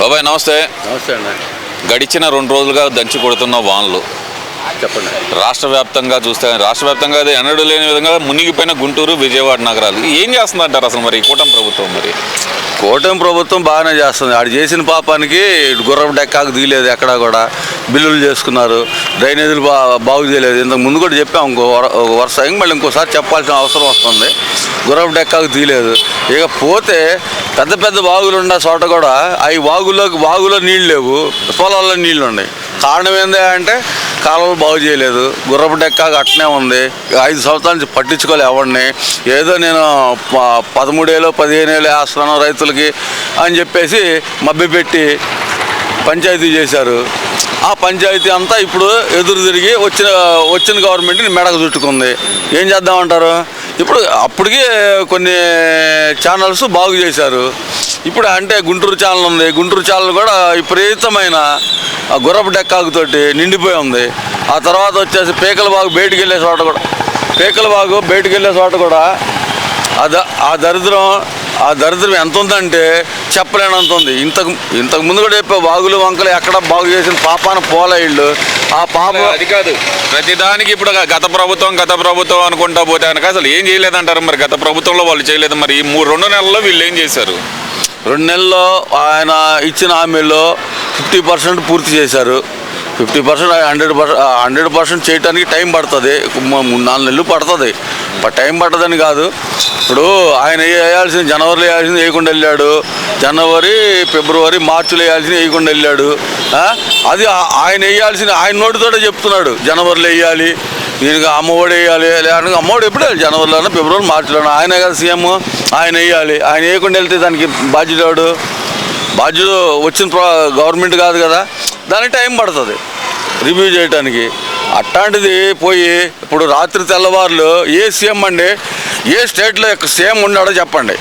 బాబాయ్ నమస్తే. నమస్తే అండి. గడిచిన రెండు రోజులుగా దంచి కొడుతున్న వానలు. చెప్పండి. రాష్ట్ర వ్యాప్తంగా చూస్తే రాష్ట్ర వ్యాప్తంగా అది ఎన్నడూ లేని విధంగా మునిగిపోయిన గుంటూరు విజయవాడ నగరాలు. ఏం చేస్తుందంటారు అసలు మరి కూటమి ప్రభుత్వం మరి? కూటమి ప్రభుత్వం బాగానే చేస్తుంది. ఆడు చేసిన పాపానికి గుర్రపు డెక్కాకు దిగలేదు ఎక్కడా కూడా. బిల్లులు చేసుకున్నారు. డ్రైనేజీలు బా బాగు చేయలేదు. ఇంతకు ముందు కూడా చెప్పాం ఇంకో వరుస. మళ్ళీ ఇంకోసారి చెప్పాల్సిన అవసరం వస్తుంది. గుర్రపు డెక్కాకు దిగలేదు ఇక పోతే పెద్ద పెద్ద బావులు ఉన్న చోట కూడా అవి వాగులోకి వాగులో నీళ్ళు లేవు. పొలాల్లో నీళ్ళు ఉన్నాయి. కారణం ఏంది అంటే కాలువలు బాగు చేయలేదు. గుర్రపు డెక్క అట్నే ఉంది. ఐదు సంవత్సరాల నుంచి పట్టించుకోలే ఎవరిని. ఏదో నేను పదమూడేళ్ళు పదిహేను ఏళ్ళు వేస్తున్నాను రైతులకి అని చెప్పేసి మభ్యపెట్టి పంచాయతీ చేశారు. ఆ పంచాయతీ అంతా ఇప్పుడు ఎదురు తిరిగి వచ్చిన వచ్చిన గవర్నమెంట్ని మెడకు చుట్టుకుంది. ఏం చేద్దామంటారు? ఇప్పుడు అప్పటికే కొన్ని ఛానల్స్ బాగు చేశారు. ఇప్పుడు అంటే గుంటూరు ఛానల్ ఉంది. గుంటూరు ఛానల్ కూడా విపరీతమైన ఆ గుర్రపు డెక్కాకుతోటి నిండిపోయి ఉంది. ఆ తర్వాత వచ్చేసి పీకల బాగు బయటికి వెళ్ళే చోట కూడా పీకల బాగు బయటికి వెళ్ళే చోట కూడా ఆ ఆ దరిద్రం ఆ దరిద్రం ఎంత ఉందంటే చెప్పలేనంత ఉంది. ఇంతకు ఇంతకు ముందు కూడా చెప్పే వాగులు వంకలు ఎక్కడ బాగు చేసిన పాపాన పోలే ఇళ్ళు ఆ పాప అది కాదు. ప్రతిదానికి ఇప్పుడు గత ప్రభుత్వం గత ప్రభుత్వం అనుకుంటా పోతే కనుక అసలు ఏం చేయలేదంటారు మరి? గత ప్రభుత్వంలో వాళ్ళు చేయలేదు మరి. ఈ మూడు రెండు నెలల్లో వీళ్ళు ఏం చేశారు? రెండు నెలల్లో ఆయన ఇచ్చిన హామీల్లో ఫిఫ్టీ పర్సెంట్ పూర్తి చేశారు. Fifty percent hundred percent hundred percent చేయడానికి టైం పడుతుంది. మూడు నాలుగు నెలలు పడుతుంది. టైం పట్టదని కాదు. ఇప్పుడు ఆయన వేయాల్సిన జనవరిలో వేయాల్సింది వేయకుండా వెళ్ళాడు. జనవరి ఫిబ్రవరి మార్చిలో వేయాల్సింది వేయకుండా వెళ్ళాడు. అది ఆయన వేయాల్సిన ఆయన నోటితోటే చెప్తున్నాడు. జనవరిలో వేయాలి దీనికి అమ్మఒడి వేయాలి లేదంటే అమ్మఒడి ఎప్పుడు జనవరిలోనో ఫిబ్రవరి మార్చిలోనో ఆయన కదా సీఎం ఆయన వేయాలి. ఆయన వేయకుండా వెళ్తే దానికి బాధ్యత ఎవడు? బాధ్యత వచ్చిన ప్ర- గవర్నమెంట్ కాదు కదా. దానికి టైం పడుతుంది. రివ్యూ చేయడానికి అట్లాంటిది పోయి ఇప్పుడు రాత్రి తెల్లవారులు ఏ సీఎం అండి? ఏ స్టేట్లో యొక్క సీఎం ఉన్నాడో చెప్పండి.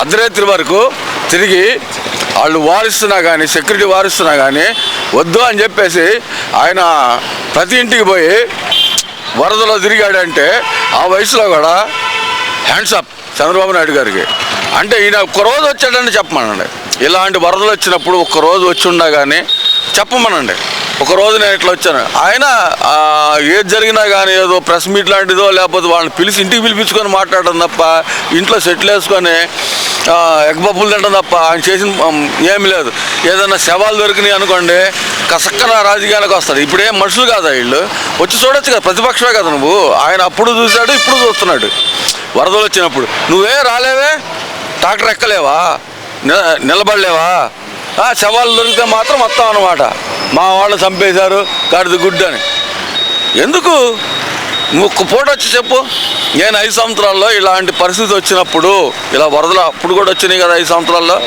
అర్ధరాత్రి వరకు తిరిగి వాళ్ళు వారిస్తున్నా కానీ సెక్యూరిటీ వారిస్తున్నా కానీ వద్దు అని చెప్పేసి ఆయన ప్రతి ఇంటికి పోయి వరదలో తిరిగాడంటే ఆ వయసులో కూడా హ్యాండ్స్ అప్ చంద్రబాబు నాయుడు గారికి. అంటే ఈయన ఒక్క రోజు వచ్చాడని చెప్పమనండి. ఇలాంటి వరదలు వచ్చినప్పుడు ఒక్క రోజు వచ్చి ఉన్నా కానీ చెప్పమనండి. ఒకరోజు నేను ఇట్లా వచ్చాను. ఆయన ఏది జరిగినా కానీ ఏదో ప్రెస్ మీట్ లాంటిదో లేకపోతే వాళ్ళని పిలిచి ఇంటికి పిలిపించుకొని మాట్లాడడం తప్ప ఇంట్లో సెటిల్ వేసుకొని ఎగ్బప్పులు తింటాం తప్ప ఆయన చేసిన ఏమి ఏమీ లేదు. ఏదైనా శవాలు దొరికినాయి అనుకోండి కసక్కన రాజకీయాలకు వస్తాడు ఇప్పుడేం మనుషులు కాదా వీళ్ళు? వచ్చి చూడొచ్చు కదా ప్రతిపక్షమే కదా నువ్వు. ఆయన అప్పుడు చూశాడు ఇప్పుడు చూస్తున్నాడు. వరదలు వచ్చినప్పుడు. నువ్వే రాలేవే? ట్రాక్టర్ ఎక్కలేవా? నిలబడలేవా? ఆ, శవాలు దొరికితే మాత్రం వస్తాం అనమాట మా వాళ్ళు చంపేశారు గాడిద గుడ్డు అని. ఎందుకు? నువ్వు ఒక్క పూట వచ్చి చెప్పు. నేను ఐదు సంవత్సరాల్లో ఇలాంటి పరిస్థితి వచ్చినప్పుడు ఇలా వరదలు అప్పుడు కూడా వచ్చినాయి కదా ఐదు సంవత్సరాల్లో.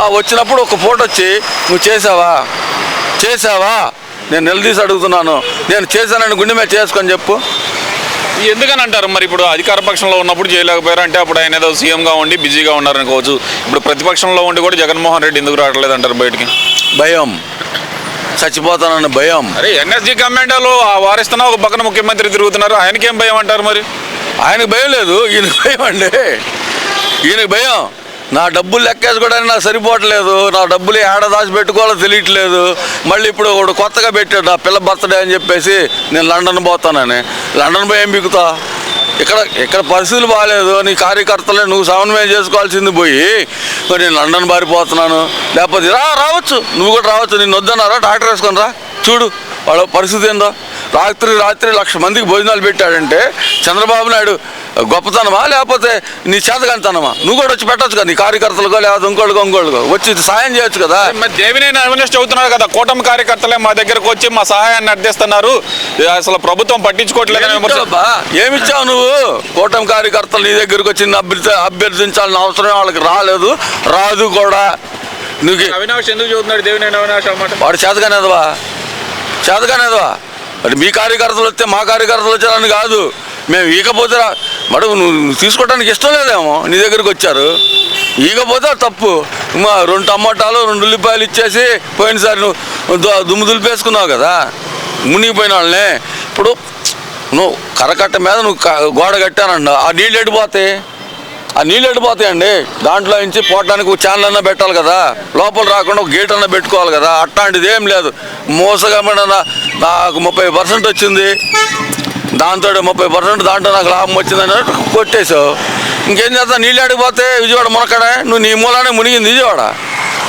ఆ, వచ్చినప్పుడు ఒక పూట వచ్చి నువ్వు చేసావా? చేసావా? నేను నిలదీసి అడుగుతున్నాను. నేను చేశానని గుండె మీద చేసుకొని చెప్పు. ఎందుకని అంటారు మరి ఇప్పుడు అధికార పక్షంలో ఉన్నప్పుడు చేయలేకపోయారు? అంటే అప్పుడు ఆయన ఏదో సీఎంగా ఉండి బిజీగా ఉన్నారనుకోవచ్చు. ఇప్పుడు ప్రతిపక్షంలో ఉండి కూడా జగన్మోహన్ రెడ్డి ఎందుకు రావట్లేదు అంటారు బయటికి? భయం. చచ్చిపోతానన్న భయం. అరే ఎన్ఎస్జీ కమాండోలు వారిస్తున్నా ఒక పక్కన ముఖ్యమంత్రి తిరుగుతున్నారు. ఆయనకేం భయం అంటారు మరి? ఆయనకు భయం లేదు ఈయనకు భయం అండి. ఈయనకు భయం. నా డబ్బులు లెక్కేసుకోవడానికి నాకు సరిపోవట్లేదు. నా డబ్బులు ఏడ దాచి పెట్టుకోవాలో తెలియట్లేదు. మళ్ళీ ఇప్పుడు ఒకడు కొత్తగా పెట్టాడు నా పిల్ల బర్త్డే అని చెప్పేసి నేను లండన్ పోతానని. లండన్ పోయి ఏం బిగుతా ఇక్కడ ఇక్కడ పరిస్థితులు బాగాలేదు నీ కార్యకర్తలే నువ్వు సమన్వయం చేసుకోవాల్సింది పోయి మరి నేను లండన్ బారిపోతున్నాను లేకపోతే రా రావచ్చు. నువ్వు కూడా రావచ్చు. నేను వద్దన్నారా? డాక్టర్ వేసుకొని రా. చూడు వాళ్ళ పరిస్థితి ఏందో. రాత్రి రాత్రి లక్ష మందికి భోజనాలు పెట్టాడంటే చంద్రబాబు నాయుడు గొప్పతనమా లేకపోతే నీ చేతకంతనమా నువ్వు కూడా వచ్చి పెట్టొచ్చు కదా నీ కార్యకర్తలుగో లేకపోతే ఇంకోళ్ళకో ఇంకోళ్ళకో వచ్చి సాయం చేయొచ్చు కదా? మరి దేవినేని అవినాష్ చెబుతున్నారు కదా కూటమి కార్యకర్తలే మా దగ్గరకు వచ్చి మా సహాయాన్ని అర్థిస్తున్నారు. అసలు ప్రభుత్వం ఏమిచ్చావబ్బా? ఏమిచ్చావు నువ్వు? కూటమి కార్యకర్తలు నీ దగ్గరకు వచ్చి అభ్యర్థి అభ్యర్థించాలని అవసరం వాళ్ళకి రాలేదు. రాదు కూడా. నువ్వు అవినాష్ ఎందుకు చెబుతున్నాడు దేవినేని అవినాష్ అన్నమాట వాడు చేతగానేదవా? చేతగానేదవా? మరి మీ కార్యకర్తలు వస్తే మా కార్యకర్తలు వచ్చారని కాదు. మేము ఈకపోతే రా- మరి నువ్వు తీసుకోవడానికి ఇష్టం లేదేమో నీ దగ్గరికి వచ్చారు. ఈకపోతే తప్పు. మా రెండు టమాటాలు రెండు ఉల్లిపాయలు ఇచ్చేసి పోయినసారి నువ్వు దు- దుమ్ము దులిపేసుకున్నావు కదా మునిగిపోయిన వాళ్ళని. ఇప్పుడు నువ్వు కరకట్ట మీద నువ్వు గోడ కట్టానండి ఆ నీళ్ళు ఎడిపోతాయి ఆ నీళ్ళు ఎడిపోతాయండి దాంట్లో నుంచి పోవడానికి ఛానల్ అన్నా పెట్టాలి కదా. లోపల రాకుండా ఒక గేట్ అన్నా పెట్టుకోవాలి కదా. అట్లాంటిది ఏం లేదు. మోసగా మన నాకు ముప్పై పర్సెంట్ వచ్చింది. దాంతో ముప్పై పర్సెంట్ దాంట్లో నాకు లాభం వచ్చిందని కొట్టేశావు. ఇంకేం చేస్తా? నీళ్ళు అడిగిపోతే విజయవాడ మునకడే నువ్వు నీ మూలానే మునిగింది విజయవాడ.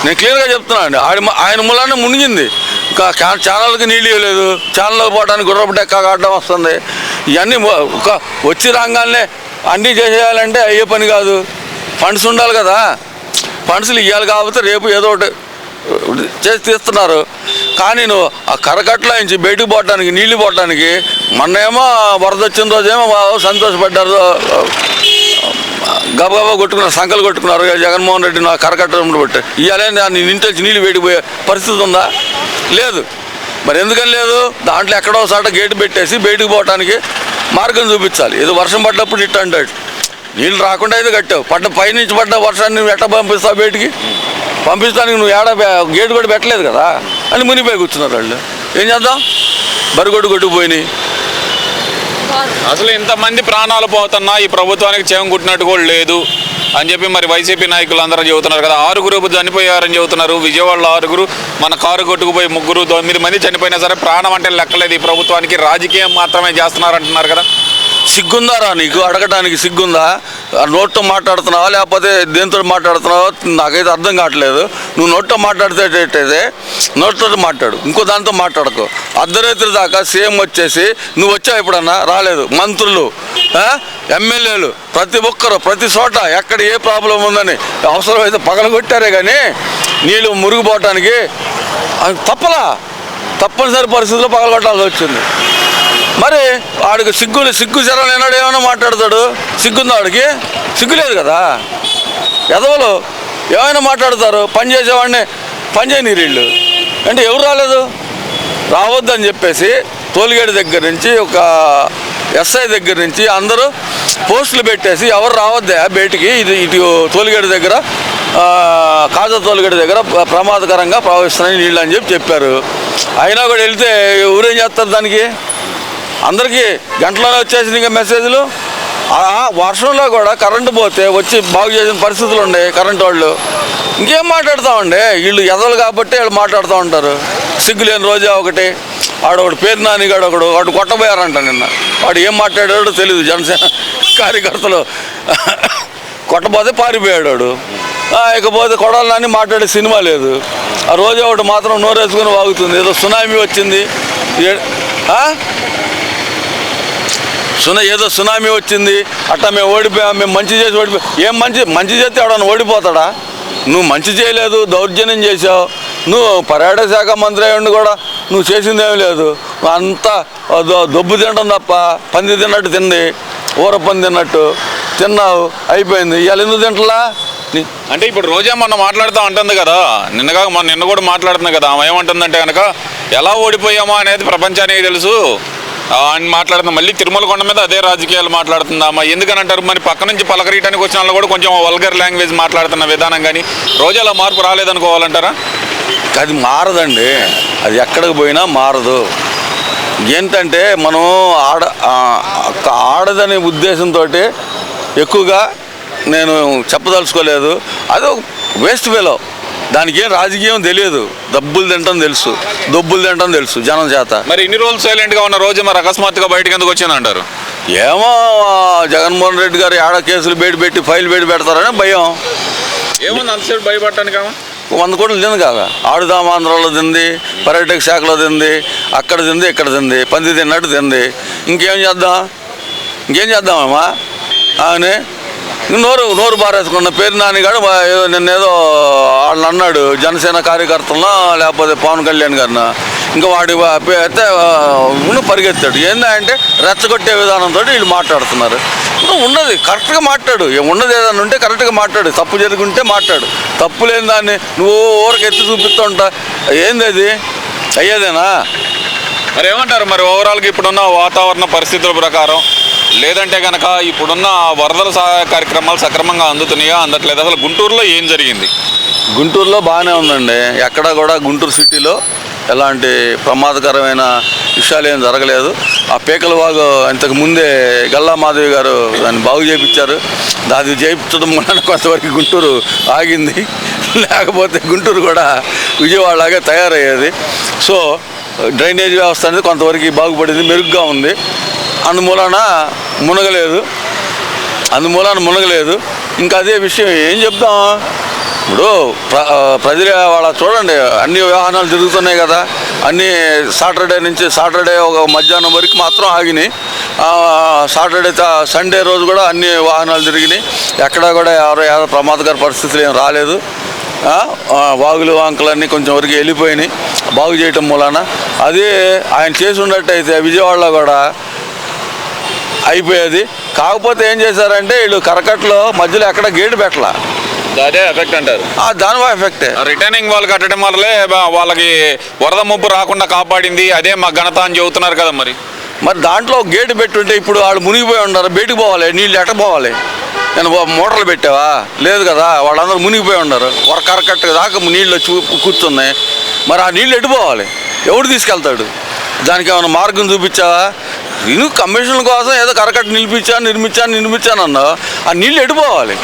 నేను క్లియర్గా చెప్తున్నాను అండి. ఆయన ఆయన మూలానే మునిగింది. ఇంకా ఛానల్కి నీళ్ళు ఇవ్వలేదు. ఛానల్కి పోవడానికి గుర్రపు డెక్క అడ్డం వస్తుంది. ఇవన్నీ ఒక వచ్చి రాగానే అన్నీ చేసేయాలంటే అయ్యే పని కాదు. ఫండ్స్ ఉండాలి కదా. ఫండ్స్లు ఇవ్వాలి కాబట్టి రేపు ఏదో ఒకటి చేసి తీస్తున్నారు. కానీ నువ్వు ఆ కరకట్ల నుంచి బయటకు పోవడానికి నీళ్ళు పోవడానికి మొన్నేమో వరద వచ్చిన రోజేమో సంతోషపడ్డారు. గబగబా కొట్టుకున్నారు సంకలు కొట్టుకున్నారు. జగన్మోహన్ రెడ్డి నా కరకట్టడం బట్టి ఇవాళ నింటొచ్చి నీళ్ళు వేడిపోయే పరిస్థితి ఉందా? లేదు. మరి ఎందుకని లేదు? దాంట్లో ఎక్కడో సాట గేటు పెట్టేసి బయటకు పోవడానికి మార్గం చూపించాలి. ఏదో వర్షం పడ్డప్పుడు ఇట్ట నీళ్ళు రాకుండా అయితే కట్టావు. పడ్డ పైనుంచి పడ్డ వర్షాన్ని ఎట్ట పంపిస్తావు బయటికి? పంపిస్తానికి నువ్వు ఏడ గేటు కూడా పెట్టలేదు కదా? అని మునిపోయి కూర్చున్నారు వాళ్ళు. ఏం చేద్దాం? బరిగొడ్డు కొట్టుకుపోయినాయి. అసలు ఇంతమంది ప్రాణాలు పోతున్నా ఈ ప్రభుత్వానికి చేయం కుట్టినట్టు కూడా లేదు అని చెప్పి మరి వైసీపీ నాయకులు అందరూ చెబుతున్నారు కదా. ఆరుగురు చనిపోయారని చెబుతున్నారు. విజయవాడలో ఆరుగురు మన కారు కొట్టుకుపోయి ముగ్గురు తొమ్మిది మంది చనిపోయినా సరే ప్రాణం అంటే లెక్కలేదు. ఈ ప్రభుత్వానికి రాజకీయం మాత్రమే చేస్తున్నారు అంటున్నారు కదా. సిగ్గుందారా నీకు? అడగటానికి సిగ్గుందా? నోట్తో మాట్లాడుతున్నావా? లేకపోతే దేంతో మాట్లాడుతున్నావా నాకైతే అర్థం కావట్లేదు. నువ్వు నోట్తో మాట్లాడితేటైతే నోట్తో మాట్లాడు. ఇంకో దాంతో మాట్లాడకు. అర్ధరాత్రి దాకా సీఎం వచ్చేసి నువ్వు వచ్చావు ఎప్పుడన్నా? రాలేదు. మంత్రులు ఎమ్మెల్యేలు ప్రతి ఒక్కరు ప్రతి చోట ఎక్కడ ఏ ప్రాబ్లం ఉందని అవసరమైతే పగలగొట్టారే కానీ నీళ్ళు మురిగిపోవటానికి అది తప్పలా. తప్పనిసరి పరిస్థితుల్లో పగలగొట్టాల్సి వచ్చింది. మరి వాడికి సిగ్గు సిగ్గు జరం లేనాడు ఏమైనా మాట్లాడతాడు? సిగ్గుందా వాడికి సిగ్గు లేదు కదా? ఎదవలు ఏమైనా మాట్లాడతారు? పని చేసేవాడిని పని చేయని వీళ్ళు. అంటే ఎవరు రాలేదు? రావద్దని చెప్పేసి టోల్గేట్ దగ్గర నుంచి ఒక ఎస్ఐ దగ్గర నుంచి అందరూ పోస్టులు పెట్టేసి ఎవరు రావద్దా బయటికి ఇది ఇటు టోల్గేట్ దగ్గర కాజా టోల్గేట్ దగ్గర ప్రమాదకరంగా ప్రవహిస్తున్నాయి నీళ్ళు అని చెప్పి చెప్పారు. అయినా కూడా వెళ్తే ఎవరేం చేస్తారు దానికి? అందరికీ గంటలోనే వచ్చేసింది ఇంకా మెసేజ్లు వర్షంలో కూడా కరెంటు పోతే వచ్చి బాగు చేసిన పరిస్థితులు ఉన్నాయి కరెంటు వాళ్ళు. ఇంకేం మాట్లాడతామండి? వీళ్ళు ఎదలు కాబట్టి వీళ్ళు మాట్లాడుతూ ఉంటారు. సిగ్గు లేని రోజా ఒకటి. వాడు ఒకడు పేరు నానిగాడు ఒకడు వాడు కొట్టబోయారంట నిన్న. వాడు ఏం మాట్లాడాడో తెలియదు జనసేన కార్యకర్తలు. కొట్టబోతే పారిపోయాడు వాడు. ఇకపోతే కొడాలి నాని మాట్లాడే సినిమా లేదు. ఆ రోజా ఒకటి మాత్రం నోరేసుకుని వాగుతుంది. ఏదో సునామీ వచ్చింది. ఏ- సునా ఏదో సునామీ వచ్చింది అట్టా మేము ఓడిపోయాం మేము మంచి చేసి ఓడిపోయాం ఏం మంచి మంచి చేస్తే ఎవడన్నా ఓడిపోతాడా? నువ్వు మంచి చేయలేదు దౌర్జన్యం చేసావు నువ్వు పర్యాటక శాఖ మంత్రి అయ్యండి కూడా నువ్వు చేసింది ఏమీ లేదు. నువ్వు అంతా దో- దొబ్బు తినడం తప్ప పంది తిన్నట్టు తింది ఊర పంది తిన్నట్టు తిన్నావు అయిపోయింది. ఇవాళ ఎందుకు తింటలా? అంటే ఇప్పుడు రోజా మొన్న మాట్లాడుతూ ఉంటుంది కదా నిన్నగా మొన్న నిన్న కూడా మాట్లాడుతుంది కదా ఆమె ఏమంటుందంటే కనుక ఎలా ఓడిపోయామా అనేది ప్రపంచానికి తెలుసు అని మాట్లాడుతుంది మళ్ళీ తిరుమల కొండ మీద అదే రాజకీయాలు మాట్లాడుతుందామా? ఎందుకనంటారు? మరి పక్క నుంచి పలకరీయడానికి వచ్చిన వాళ్ళు కూడా కొంచెం వల్గర్ లాంగ్వేజ్ మాట్లాడుతున్న విధానం కానీ రోజాలో మార్పు రాలేదనుకోవాలంటారా? అది మారదండి. అది ఎక్కడికి పోయినా మారదు. ఏంటంటే మనం ఆడ ఆడదనే ఉద్దేశంతో ఎక్కువగా నేను చెప్పదలుచుకోలేదు. అది వేస్ట్ వేలో దానికి ఏం రాజకీయం తెలియదు. దబ్బులు తింటం తెలుసు. దొబ్బులు తింటం తెలుసు జనం చేత. మరి ఇన్ని రోజులు సైలెంట్గా ఉన్న రోజు మరి అకస్మాత్తుగా బయటకు ఎందుకు వచ్చిందంటారు? ఏమో జగన్మోహన్ రెడ్డి గారు ఆడ కేసులు బయట పెట్టి ఫైల్ బయట పెడతారని భయం. ఏముంది అంతసేపు భయపడటానికి వంద కోట్లు తింది కాదా? ఆడుదాం ఆంధ్రాలో తింది పర్యాటక శాఖలో తింది అక్కడ తింది ఇక్కడ తింది పంది తిన్నట్టు తింది. ఇంకేం చేద్దాం? ఇంకేం చేద్దామమ్మా అని నోరు నోరు బారేసుకున్న పేరు నాన్నగాడు ఏదో నిన్నేదో వాళ్ళని అన్నాడు జనసేన కార్యకర్తలను లేకపోతే పవన్ కళ్యాణ్ గారిన? ఇంకా వాడి అయితే ఆ, పరిగెత్తాడు. ఏంటంటే రెచ్చగొట్టే విధానంతో వీళ్ళు మాట్లాడుతున్నారు. ఉన్నది కరెక్ట్గా మాట్లాడు. ఉన్నది ఏదైనా ఉంటే కరెక్ట్గా మాట్లాడు. తప్పు జరుగుంటే మాట్లాడు. తప్పు లేని దాన్ని నువ్వు ఊరికి ఎత్తి చూపిస్తూ ఉంటా. ఏంది అది? అయ్యేదేనా? మరి ఏమంటారు? మరి ఓవరాల్గా ఇప్పుడున్న వాతావరణ పరిస్థితుల ప్రకారం లేదంటే కనుక ఇప్పుడున్న వరదల సహాయ కార్యక్రమాలు సక్రమంగా అందుతున్నాయా అందట్లేదు? అసలు గుంటూరులో ఏం జరిగింది? గుంటూరులో బాగానే ఉందండి. ఎక్కడ కూడా గుంటూరు సిటీలో ఎలాంటి ప్రమాదకరమైన విషయాలు ఏం జరగలేదు. ఆ పేకల వాగు ఇంతకు ముందే గల్లా మాధవి గారు దాన్ని బాగు చేయించారు దాన్ని చేయించడం వలన కొంతవరకు గుంటూరు ఆగింది. లేకపోతే గుంటూరు కూడా విజయవాడలాగే తయారయ్యేది. సో డ్రైనేజ్ వ్యవస్థ అనేది కొంతవరకు బాగుపడింది మెరుగ్గా ఉంది. అందుమూలన మునగలేదు. అందుమూలన మునగలేదు. ఇంకా అదే విషయం ఏం చెప్తాం? ఇప్పుడు ప్ర ప్రజలు వాళ్ళ చూడండి అన్ని వాహనాలు తిరుగుతున్నాయి కదా. అన్ని సాటర్డే నుంచి సాటర్డే ఒక మధ్యాహ్నం వరకు మాత్రం ఆగినాయి. సాటర్డే సండే రోజు కూడా అన్ని వాహనాలు తిరిగినాయి. ఎక్కడా కూడా ఎవరో ఏదో ప్రమాదకర పరిస్థితులు ఏం రాలేదు. వాగులు వాంకలన్నీ కొంచెం వరకు వెళ్ళిపోయినాయి. బాగు చేయటం మూలాన. అదే ఆయన చేసి ఉన్నట్టయితే విజయవాడలో కూడా అయిపోయేది. కాకపోతే ఏం చేశారంటే వీళ్ళు కరకట్లో మధ్యలో ఎక్కడ గేటు పెట్టలా. అదే ఎఫెక్ట్ అంటారు. ఎఫెక్టే. రిటర్నింగ్ వాళ్ళు కట్టడం వల్లే వాళ్ళకి వరద ముప్పు రాకుండా కాపాడింది. అదే మా ఘనత అని చెబుతున్నారు కదా మరి. మరి దాంట్లో గేటు పెట్టుంటే ఇప్పుడు వాళ్ళు మునిగిపోయి ఉన్నారు. బయటకు పోవాలి. నీళ్ళు ఎట్ట పోవాలి? నేను మోటార్లు పెట్టావా? లేదు కదా. వాళ్ళందరూ మునిగిపోయి ఉన్నారు. వర కరకట్ట దాకా నీళ్ళు వచ్చి కూర్చున్నాయి. మరి ఆ నీళ్ళు ఎటు పోవాలి? ఎవడు తీసుకెళ్తాడు? దానికి ఏమైనా మార్గం చూపించావా? నేను కమిషన్ కోసం ఏదో కరకట్ట నిలిపించాను నిర్మించాను నిర్మించాను అన్నావు. ఆ నీళ్ళు ఎటు పోవాలి?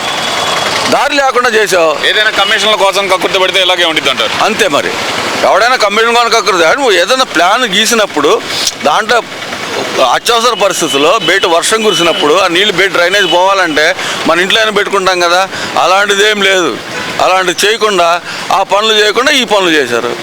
దారి లేకుండా చేసావు. ఏదైనా కమిషన్ల కోసం కక్కుర్తి పడితే ఇలాగే ఉండిద్ది అంటారు. అంతే మరి. ఎవడైనా కమిషన్ కనుక నువ్వు ఏదైనా ప్లాన్ గీసినప్పుడు దాంట్లో అత్యవసర పరిస్థితుల్లో బయట వర్షం కురిసినప్పుడు ఆ నీళ్ళు బయట డ్రైనేజ్ పోవాలంటే మన ఇంట్లో అయినా పెట్టుకుంటాం కదా. అలాంటిది ఏం లేదు. అలాంటిది చేయకుండా ఆ పనులు చేయకుండా ఈ పనులు చేశారు.